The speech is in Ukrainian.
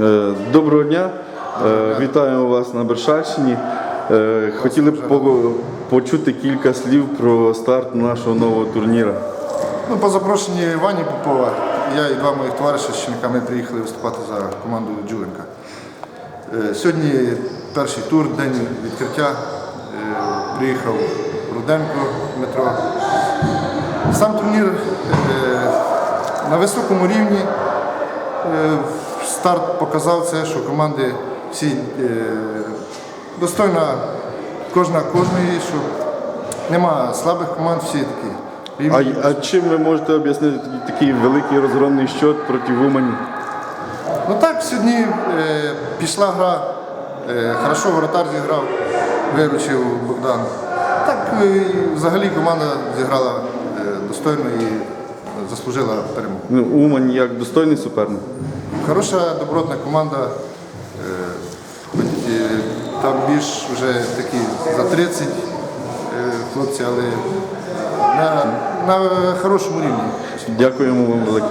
Е, Доброго дня. Е, Вітаємо вас на Бершаччині. Е, Хотіли б почути кілька слів про старт нашого нового турніру. Ну, по запрошенні Вані Попова, я і два моїх товариша з Щенка, ми приїхали виступати за команду Джуленка. Сьогодні перший тур, день відкриття. Приїхав Руденко Дмитро. Сам турнір на високому рівні. Е, Старт показав це, що команди всі е, достойна кожна кожної, що нема слабих команд, всі такі. рівні. А, а чим ви можете об'яснити такий великий розгромний щот проти Умані? Ну так, сьогодні е, пішла гра, е, хорошо воротар зіграв, виручив Богдан. Так, е, взагалі команда зіграла е, достойно і заслужила перемогу. Ну, Умань як достойний суперник. Хороша добротна команда. е, е, Там більш вже такі за 30 е, хлопці, але на, на хорошому рівні. Дякуємо вам велике.